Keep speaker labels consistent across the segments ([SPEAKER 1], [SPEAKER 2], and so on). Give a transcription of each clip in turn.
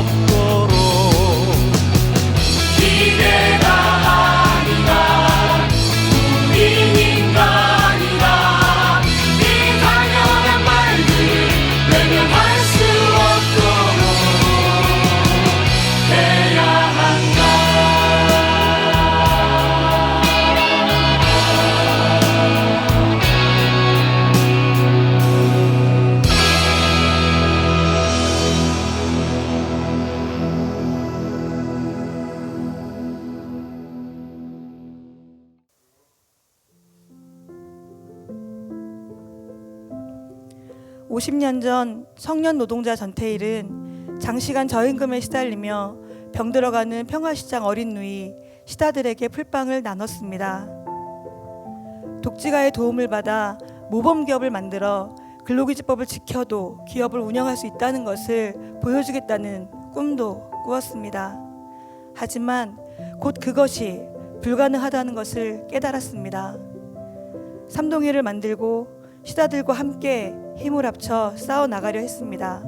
[SPEAKER 1] 없도록
[SPEAKER 2] 기대가
[SPEAKER 3] 50년 전 성년 노동자 전태일은 장시간 저임금에 시달리며 병들어가는 평화시장 어린 누이 시다들에게 풀빵을 나눴습니다. 독지가의 도움을 받아 모범기업을 만들어 근로기준법을 지켜도 기업을 운영할 수 있다는 것을 보여주겠다는 꿈도 꾸었습니다. 하지만 곧 그것이 불가능하다는 것을 깨달았습니다. 삼동이를 만들고 시다들과 함께 힘을 합쳐 싸워 나가려 했습니다.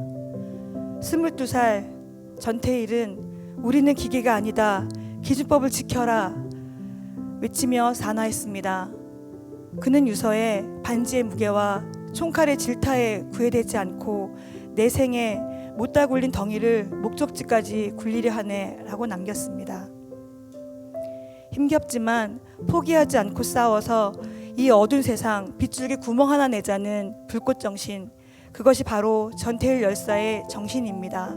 [SPEAKER 3] 22살 전태일은 우리는 기계가 아니다. 기준법을 지켜라. 외치며 산화했습니다. 그는 유서에 반지의 무게와 총칼의 질타에 구애되지 않고 내 생에 못다 굴린 덩이를 목적지까지 굴리려 하네라고 남겼습니다. 힘겹지만 포기하지 않고 싸워서 이 어두운 세상 빗줄기 구멍 하나 내자는 불꽃 정신 그것이 바로 전태일 열사의 정신입니다.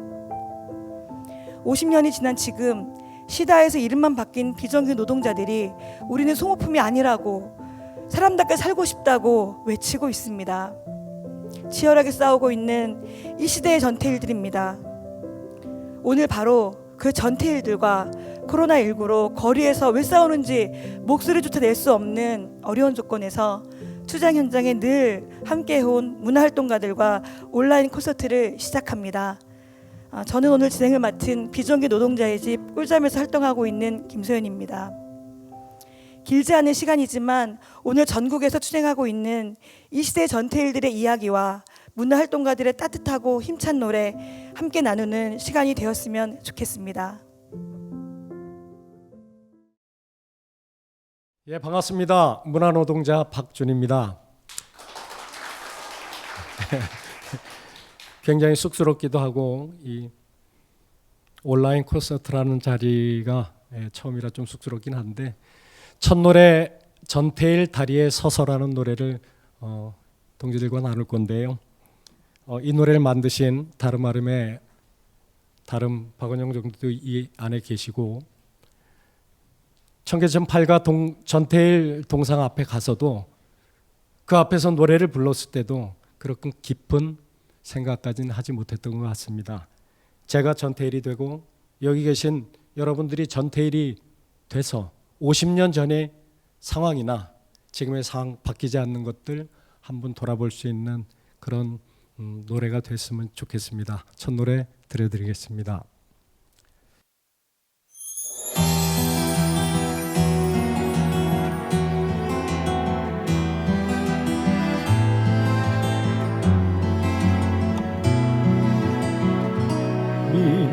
[SPEAKER 3] 50년이 지난 지금 시다에서 이름만 바뀐 비정규 노동자들이 우리는 소모품이 아니라고 사람답게 살고 싶다고 외치고 있습니다. 치열하게 싸우고 있는 이 시대의 전태일들입니다. 오늘 바로 그 전태일들과 코로나19로 거리에서 왜 싸우는지 목소리조차 낼 수 없는 어려운 조건에서 투쟁 현장에 늘 함께해온 문화활동가들과 온라인 콘서트를 시작합니다. 아, 저는 오늘 진행을 맡은 비정규 노동자의 집 꿀잠에서 활동하고 있는 김소연입니다. 길지 않은 시간이지만 오늘 전국에서 투쟁하고 있는 이 시대 전태일들의 이야기와 문화활동가들의 따뜻하고 힘찬 노래 함께 나누는 시간이 되었으면 좋겠습니다.
[SPEAKER 1] 예 반갑습니다 문화노동자 박준입니다 굉장히 쑥스럽기도 하고 이 온라인 콘서트라는 자리가 예, 처음이라 좀 쑥스럽긴 한데 첫 노래 전태일 다리에 서서라는 노래를 어, 동지들과 나눌 건데요. 어, 이 노래를 만드신 다름아름의 다름 박원영 정도도 이 안에 계시고 청계천 팔가 동, 전태일 동상 앞에 가서도 그 앞에서 노래를 불렀을 때도 그렇게 깊은 생각까지는 하지 못했던 것 같습니다. 제가 전태일이 되고 여기 계신 여러분들이 전태일이 돼서 50년 전의 상황이나 지금의 상황 바뀌지 않는 것들 한번 돌아볼 수 있는 그런 음, 노래가 됐으면 좋겠습니다. 첫 노래 들려드리겠습니다.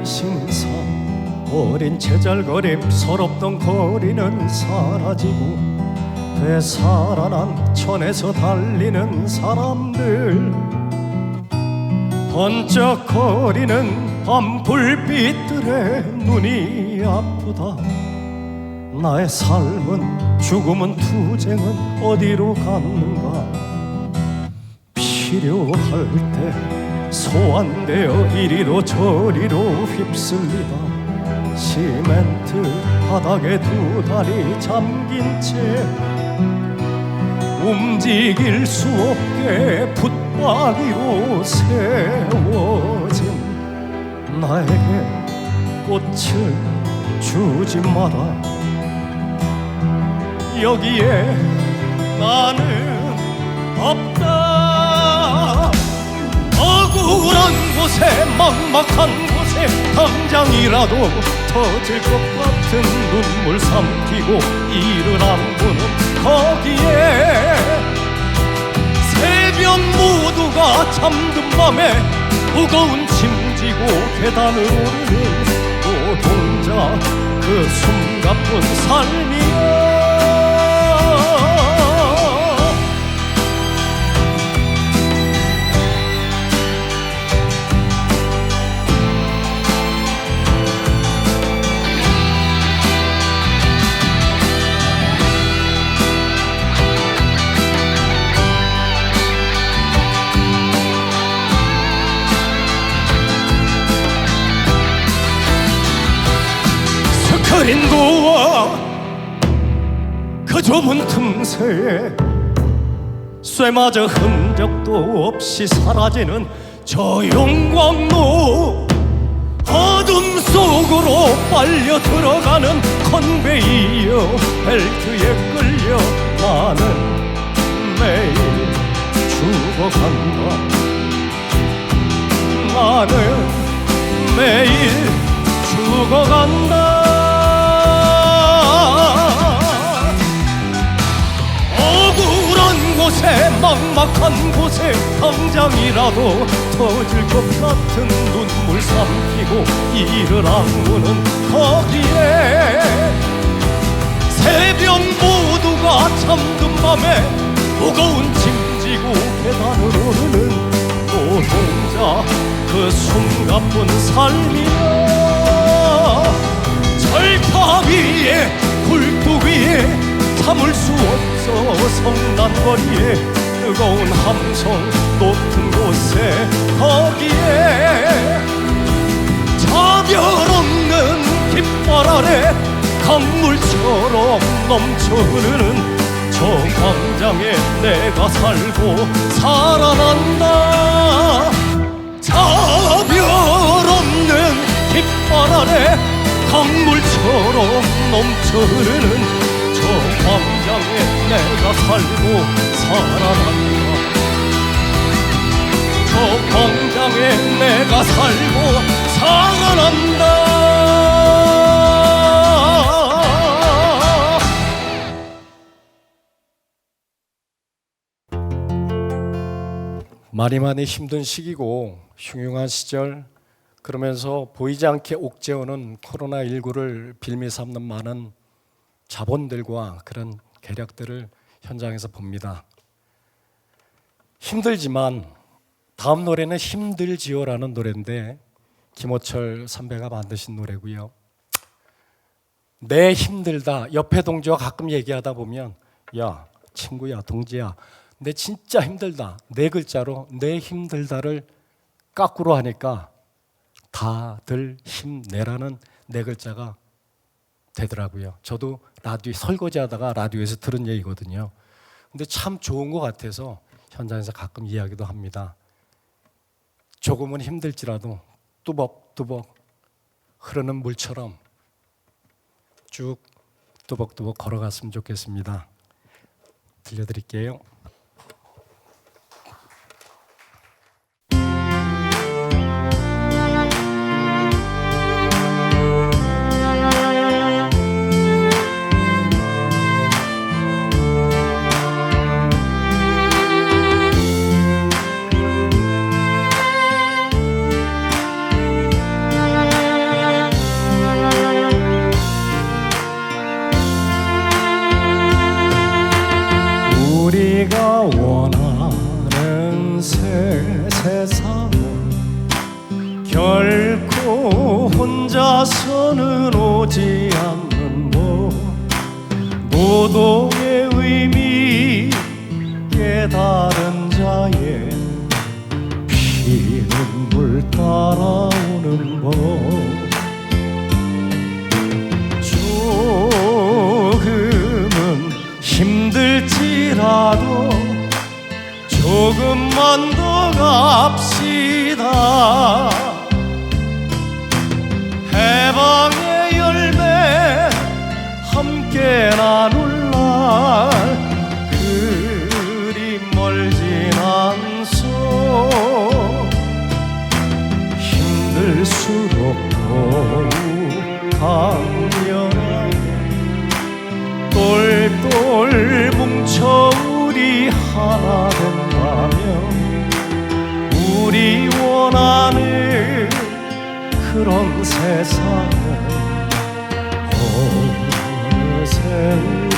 [SPEAKER 1] 신사 어린 제잘거림 서럽던 거리는 사라지고 되살아난 천에서 달리는 사람들. 번쩍거리는 밤 불빛들의 눈이 아프다. 나의 삶은 죽음은 투쟁은 어디로 갔는가? 필요할 때 소환되어 이리로 저리로 휩쓸리다. 시멘트 바닥에 두 다리 잠긴 채 움직일 수 없게 붙박이로 세워진 나에게 꽃을 주지 마라. 여기에 나는 없다 억울한 곳에 막막한 곳에 당장이라도 터질 것 같은 눈물 삼키고 이를 안고는 거기에 새벽 모두가 잠든 밤에 무거운 짐 지고 계단을 오르는 노동자 그 숨가쁜 삶이야 스크린도어 그 좁은 틈새에 쇠마저 흔적도 없이 사라지는 저 용광로 어둠 속으로 빨려 들어가는 컨베이어 벨트에 끌려 나는 매일 죽어간다 나는 매일 죽어간다 곳에 막막한 곳에 당장이라도 터질 것 같은 눈물 삼키고 이를 악무는 거기에 새벽 모두가 잠든 밤에 무거운 짐 지고 계단을 오르는 노동자 그 숨가쁜 삶이야 거리에 뜨거운 함성 높은 곳에 거기에 차별 없는 깃발 아래 강물처럼 넘쳐 흐르는 저 광장에 내가 살고 살아난다. 차별 없는 깃발 아래 강물처럼 넘쳐 흐르는 저 광 장에 내가 살고 살아난다 저 광장에 내가 살고 살아난다. 많이 많이 힘든 시기고 흉흉한 시절 그러면서 보이지 않게 옥죄어는 코로나19를 빌미 삼는 많은 자본들과 그런 계략들을 현장에서 봅니다. 힘들지만 다음 노래는 힘들지요라는 노래인데 김호철 선배가 만드신 노래고요. 내 힘들다 옆에 동지와 가끔 얘기하다 보면 야 친구야 동지야 내 진짜 힘들다 네 글자로 내 힘들다를 까꾸로 하니까 다들 힘내라는 네 글자가 되더라고요. 저도 라디오 설거지하다가 라디오에서 들은 얘기거든요. 근데 참 좋은 것 같아서 현장에서 가끔 이야기도 합니다. 조금은 힘들지라도 뚜벅뚜벅 흐르는 물처럼 쭉 뚜벅뚜벅 걸어갔으면 좋겠습니다. 들려드릴게요. 결코 혼자서는 오지 않는 법 노동의 의미 깨달은 자의 피눈물 따라오는 법. 조금은 힘들지라도 조금만 더 갑시다 똘똘 뭉쳐 우리 하나 된다면 우리 원하는 그런 세상은 어느새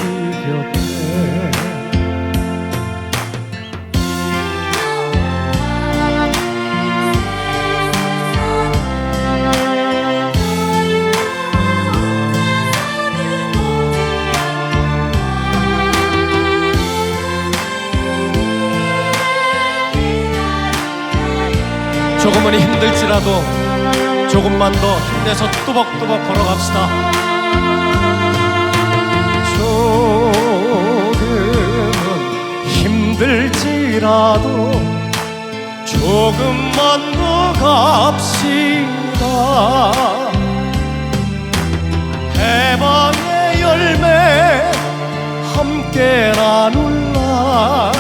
[SPEAKER 1] 조금은 힘들지라도 조금만 더 힘내서 뚜벅뚜벅 걸어갑시다. 조금은 힘들지라도 조금만 더 갑시다. 해방의 열매 함께 나눌 날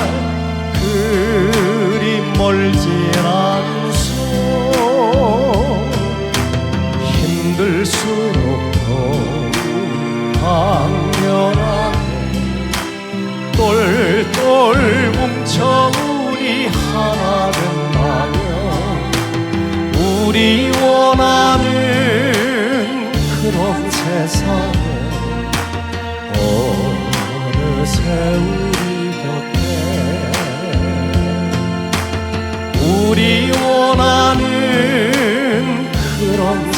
[SPEAKER 1] 그리 멀지 않소 똘똘 뭉쳐 우리 하나 된다면 우리 원하는 그런 세상에 어느새 우리 곁에 우리 원하는 그런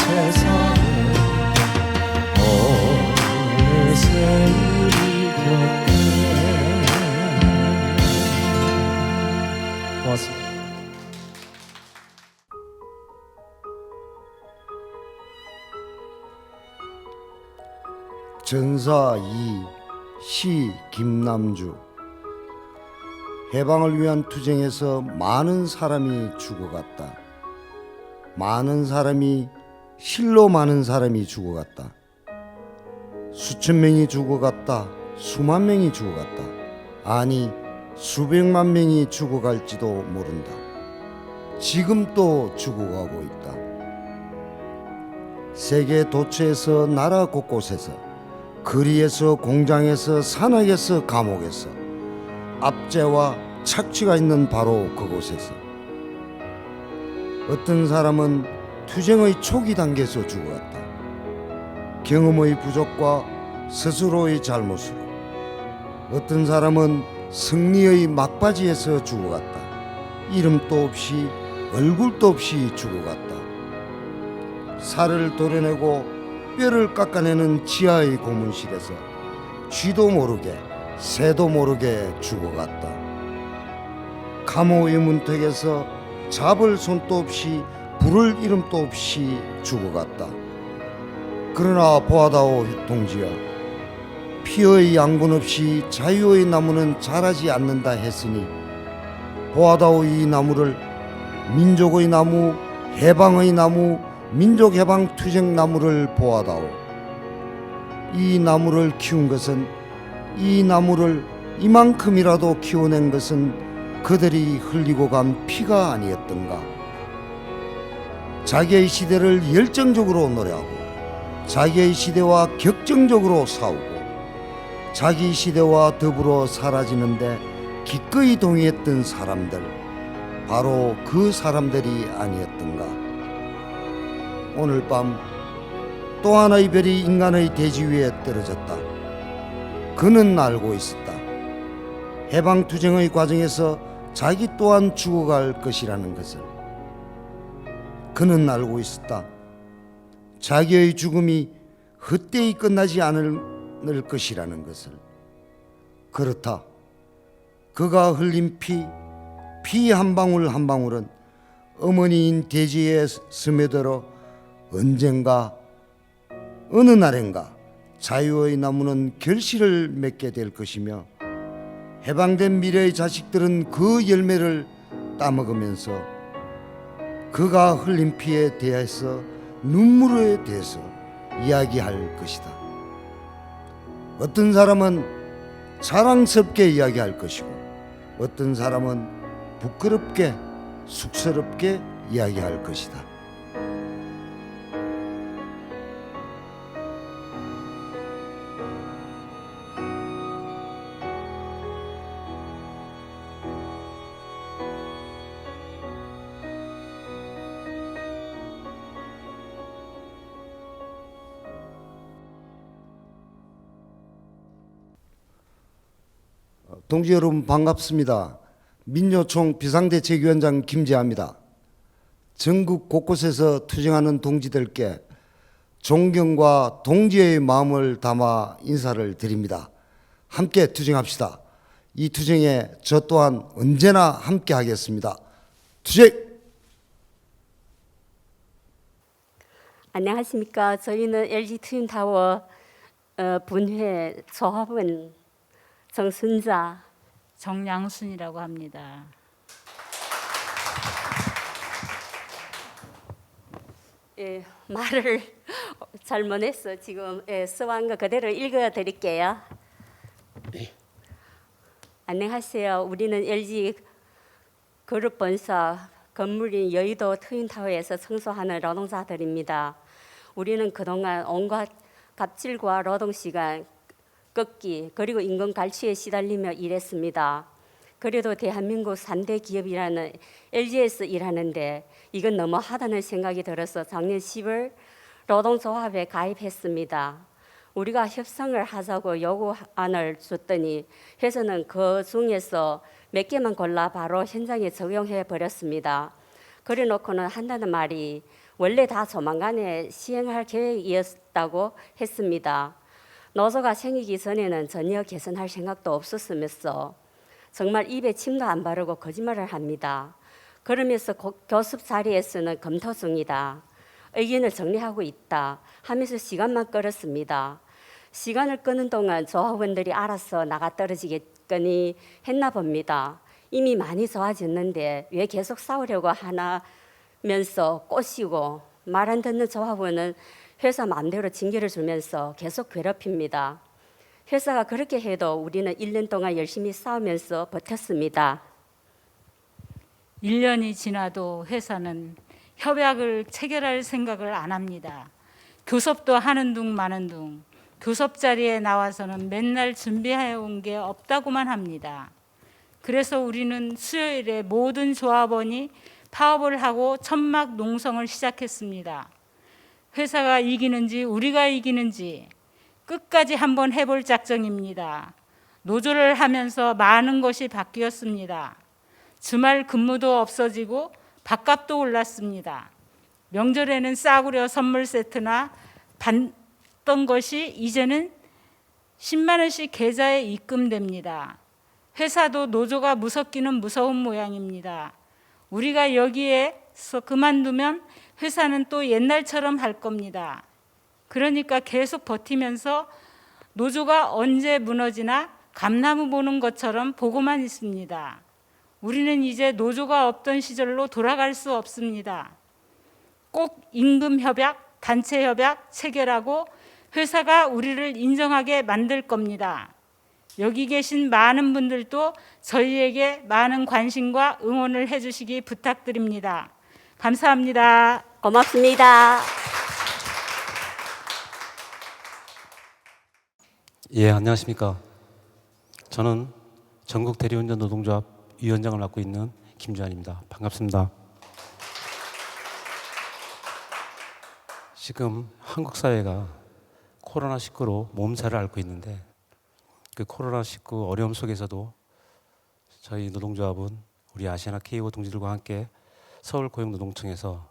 [SPEAKER 4] 전사 2, 시 김남주 해방을 위한 투쟁에서 많은 사람이 죽어갔다. 많은 사람이 실로 많은 사람이 죽어갔다. 수천 명이 죽어갔다. 수만 명이 죽어갔다. 아니 수백만 명이 죽어갈지도 모른다. 지금 또 죽어가고 있다. 세계 도처에서 나라 곳곳에서 거리에서 공장에서 산악에서 감옥에서 압제와 착취가 있는 바로 그곳에서 어떤 사람은 투쟁의 초기 단계에서 죽어갔다. 경험의 부족과 스스로의 잘못으로 어떤 사람은 승리의 막바지에서 죽어갔다. 이름도 없이 얼굴도 없이 죽어갔다. 살을 도려내고 뼈를 깎아내는 지하의 고문실에서 쥐도 모르게 새도 모르게 죽어갔다. 감옥의 문턱에서 잡을 손도 없이 부를 이름도 없이 죽어갔다. 그러나 보아다오 동지여 피의 양분 없이 자유의 나무는 자라지 않는다 했으니 보아다오 이 나무를 민족의 나무 해방의 나무 민족 해방 투쟁 나무를 보아다오. 이 나무를 키운 것은 이 나무를 이만큼이라도 키워낸 것은 그들이 흘리고 간 피가 아니었던가. 자기의 시대를 열정적으로 노래하고 자기의 시대와 격정적으로 싸우고 자기 시대와 더불어 사라지는데 기꺼이 동의했던 사람들 바로 그 사람들이 아니었던가 오늘 밤 또 하나의 별이 인간의 대지 위에 떨어졌다. 그는 알고 있었다. 해방투쟁의 과정에서 자기 또한 죽어갈 것이라는 것을. 그는 알고 있었다. 자기의 죽음이 헛되이 끝나지 않을 것이라는 것을. 그렇다. 그가 흘린 피, 피 한 방울 한 방울은 어머니인 대지에 스며들어 언젠가 어느 날엔가 자유의 나무는 결실을 맺게 될 것이며 해방된 미래의 자식들은 그 열매를 따먹으면서 그가 흘린 피에 대해서 눈물에 대해서 이야기할 것이다. 어떤 사람은 자랑스럽게 이야기할 것이고 어떤 사람은 부끄럽게 쑥스럽게 이야기할 것이다. 동지 여러분 반갑습니다. 민요총 비상대책위원장 김재합니다. 전국 곳곳에서 투쟁하는 동지들께 존경과 동지의 마음을 담아 인사를 드립니다. 함께 투쟁합시다. 이 투쟁에 저 또한 언제나 함께 하겠습니다. 투쟁!
[SPEAKER 5] 안녕하십니까. 저희는 LG 트윈타워 어, 분회 조합원 정순자
[SPEAKER 6] 정양순이라고 합니다.
[SPEAKER 5] 예, 말을 잘못해서 지금 예, 써한 거 그대로 읽어 드릴게요. 안녕하세요. 우리는 LG 그룹 본사 건물인 여의도 트윈타워에서 청소하는 노동자들입니다. 우리는 그동안 온갖 갑질과 노동 시간 꺾기 그리고 임금 갈취에 시달리며 일했습니다. 그래도 대한민국 3대 기업이라는 LG에서 일하는데 이건 너무 하다는 생각이 들어서 작년 10월 노동조합에 가입했습니다. 우리가 협상을 하자고 요구안을 줬더니 회사는 그 중에서 몇 개만 골라 바로 현장에 적용해 버렸습니다. 그래 놓고는 한다는 말이 원래 다 조만간에 시행할 계획이었다고 했습니다. 노조가 생기기 전에는 전혀 개선할 생각도 없었으면서 정말 입에 침도 안 바르고 거짓말을 합니다. 그러면서 고- 교습 자리에서는 검토 중이다. 의견을 정리하고 있다 하면서 시간만 끌었습니다. 시간을 끄는 동안 조합원들이 알아서 나가 떨어지겠거니 했나 봅니다. 이미 많이 좋아졌는데 왜 계속 싸우려고 하나 면서 꼬시고 말 안 듣는 조합원은 회사 마음대로 징계를 주면서 계속 괴롭힙니다. 회사가 그렇게 해도 우리는 1년 동안 열심히 싸우면서 버텼습니다.
[SPEAKER 6] 1년이 지나도 회사는 협약을 체결할 생각을 안 합니다. 교섭도 하는 둥 마는 둥 교섭 자리에 나와서는 맨날 준비해 온 게 없다고만 합니다. 그래서 우리는 수요일에 모든 조합원이 파업을 하고 천막 농성을 시작했습니다. 회사가 이기는지 우리가 이기는지 끝까지 한번 해볼 작정입니다. 노조를 하면서 많은 것이 바뀌었습니다. 주말 근무도 없어지고 밥값도 올랐습니다. 명절에는 싸구려 선물 세트나 받던 것이 이제는 10만 원씩 계좌에 입금됩니다. 회사도 노조가 무섭기는 무서운 모양입니다. 우리가 여기에서 그만두면 회사는 또 옛날처럼 할 겁니다. 그러니까 계속 버티면서 노조가 언제 무너지나 감나무 보는 것처럼 보고만 있습니다. 우리는 이제 노조가 없던 시절로 돌아갈 수 없습니다. 꼭 임금 협약, 단체 협약 체결하고 회사가 우리를 인정하게 만들 겁니다. 여기 계신 많은 분들도 저희에게 많은 관심과 응원을 해주시기 부탁드립니다. 감사합니다.
[SPEAKER 5] 고맙습니다.
[SPEAKER 7] 예, 안녕하십니까. 저는 전국 대리운전 노동조합 위원장을 맡고 있는 김주환입니다. 반갑습니다. 지금 한국 사회가 코로나19로 몸살을 앓고 있는데 그 코로나19 어려움 속에서도 저희 노동조합은 우리 아시아나 K오 동지들과 함께 서울 고용노동청에서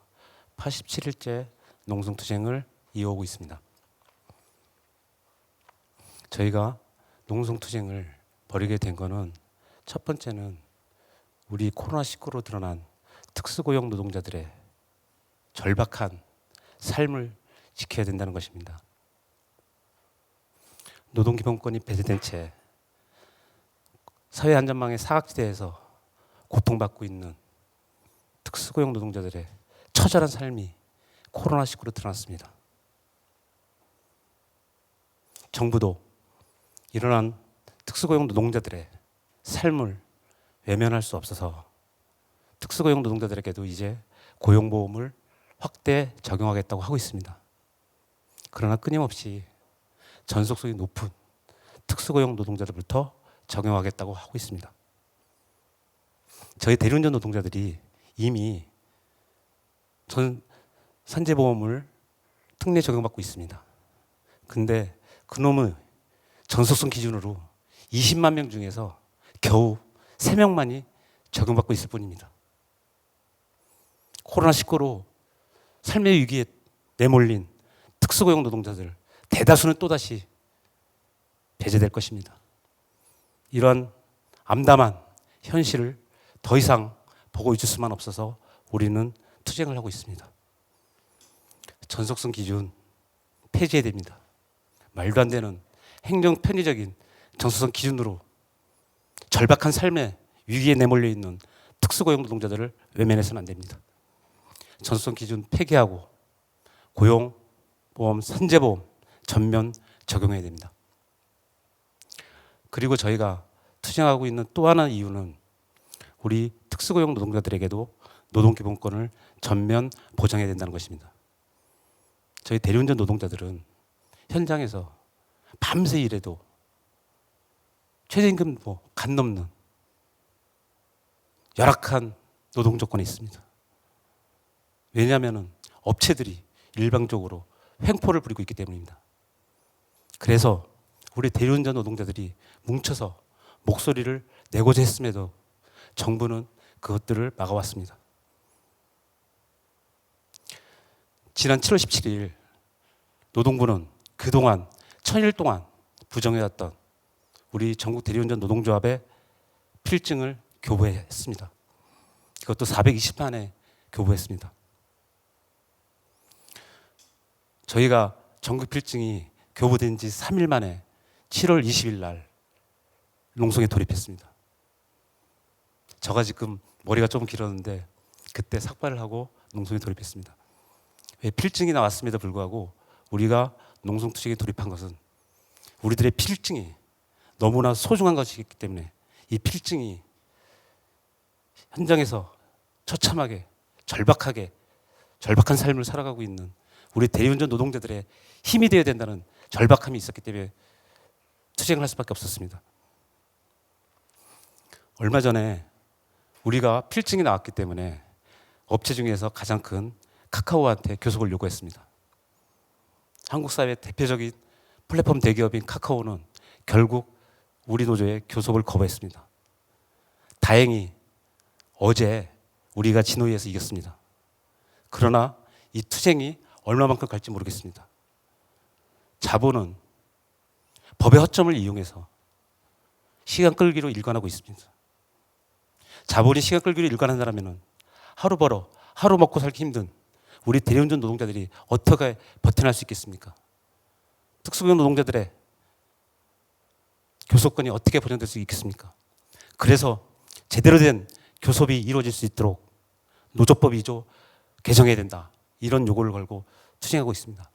[SPEAKER 7] 87일째 농성투쟁을 이어오고 있습니다. 저희가 농성투쟁을 벌이게 된 거는 첫 번째는 우리 코로나19로 드러난 특수고용 노동자들의 절박한 삶을 지켜야 된다는 것입니다. 노동기본권이 배제된 채 사회 안전망의 사각지대에서 고통받고 있는 특수고용 노동자들의 처절한 삶이 코로나19로 드러났습니다. 정부도 일어난 특수고용 노동자들의 삶을 외면할 수 없어서 특수고용 노동자들에게도 이제 고용보험을 확대 적용하겠다고 하고 있습니다. 그러나 끊임없이 전속성이 높은 특수고용 노동자들부터 적용하겠다고 하고 있습니다. 저희 대리운전 노동자들이 이미 전 산재보험을 특례 적용받고 있습니다. 근데 그놈의 전속성 기준으로 20만 명 중에서 겨우 세명만이 적용받고 있을 뿐입니다. 코로나19로 삶의 위기에 내몰린 특수고용 노동자들 대다수는 또다시 배제될 것입니다. 이러한 암담한 현실을 더 이상 보고 있을 수만 없어서 우리는 투쟁을 하고 있습니다. 전속성 기준 폐지해야 됩니다. 말도 안 되는 행정 편의적인 정서성 기준으로 절박한 삶의 위기에 내몰려 있는 특수고용 노동자들을 외면해서는 안 됩니다. 전수성 기준 폐기하고 고용 보험 선제보험 전면 적용해야 됩니다. 그리고 저희가 투쟁하고 있는 또 하나 이유는 우리 특수고용 노동자들에게도 노동기본권을 전면 보장해야 된다는 것입니다. 저희 대리운전 노동자들은 현장에서 밤새 일해도 최저임금 뭐간 넘는 열악한 노동 조건에 있습니다. 왜냐하면 업체들이 일방적으로 횡포를 부리고 있기 때문입니다. 그래서 우리 대리운전 노동자들이 뭉쳐서 목소리를 내고자 했음에도 정부는 그것들을 막아왔습니다. 지난 7월 17일 노동부는 그동안 천일 동안 부정해왔던 우리 전국 대리운전 노동조합의 필증을 교부했습니다. 그것도 420만에 교부했습니다. 저희가 전국 필증이 교부된 지 3일 만에 7월 20일 날 농성에 돌입했습니다. 저가 지금 머리가 좀 길었는데 그때 삭발을 하고 농성에 돌입했습니다. 왜 필증이 나왔음에도 불구하고 우리가 농성 투쟁에 돌입한 것은 우리들의 필증이 너무나 소중한 것이기 때문에 이 필증이 현장에서 처참하게 절박하게 절박한 삶을 살아가고 있는 우리 대리운전 노동자들의 힘이 되어야 된다는 절박함이 있었기 때문에 투쟁을 할 수밖에 없었습니다. 얼마 전에 우리가 필증이 나왔기 때문에 업체 중에서 가장 큰 카카오한테 교섭을 요구했습니다. 한국 사회 대표적인 플랫폼 대기업인 카카오는 결국 우리 노조의 교섭을 거부했습니다. 다행히 어제 우리가 진호위에서 이겼습니다. 그러나 이 투쟁이 얼마만큼 갈지 모르겠습니다. 자본은 법의 허점을 이용해서 시간 끌기로 일관하고 있습니다. 자본이 시간 끌기로 일관한다면 하루 벌어 하루 먹고 살기 힘든 우리 대리운전 노동자들이 어떻게 버텨낼 수 있겠습니까? 특수고용 노동자들의 교섭권이 어떻게 보장될 수 있겠습니까? 그래서 제대로 된 교섭이 이루어질 수 있도록 노조법 2조 개정해야 된다. 이런 요구를 걸고 투쟁하고 있습니다.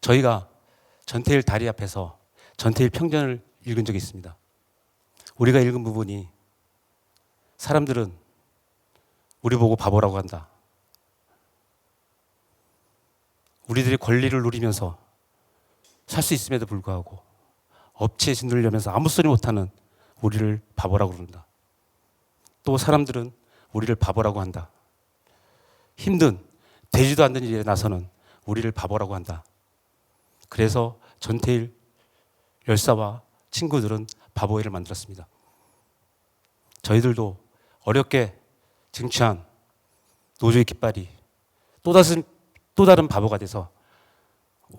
[SPEAKER 7] 저희가 전태일 다리 앞에서 전태일 평전을 읽은 적이 있습니다. 우리가 읽은 부분이 사람들은 우리 보고 바보라고 한다. 우리들이 권리를 누리면서 살 수 있음에도 불구하고 업체에 짓누르려면서 아무 소리 못하는 우리를 바보라고 그런다. 또 사람들은 우리를 바보라고 한다. 힘든 되지도 않는 일에 나서는 우리를 바보라고 한다. 그래서 전태일 열사와 친구들은 바보회를 만들었습니다. 저희들도 어렵게 쟁취한 노조의 깃발이 또 다른, 또 다른 바보가 돼서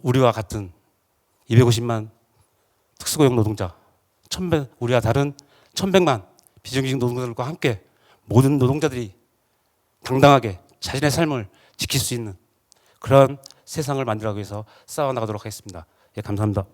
[SPEAKER 7] 우리와 같은 250만 특수고용 노동자, 1100, 우리와 다른 1100만 비정규직 노동자들과 함께 모든 노동자들이 당당하게 자신의 삶을 지킬 수 있는 그런 세상을 만들어가기 위해서 싸워나가도록 하겠습니다. 예, 감사합니다.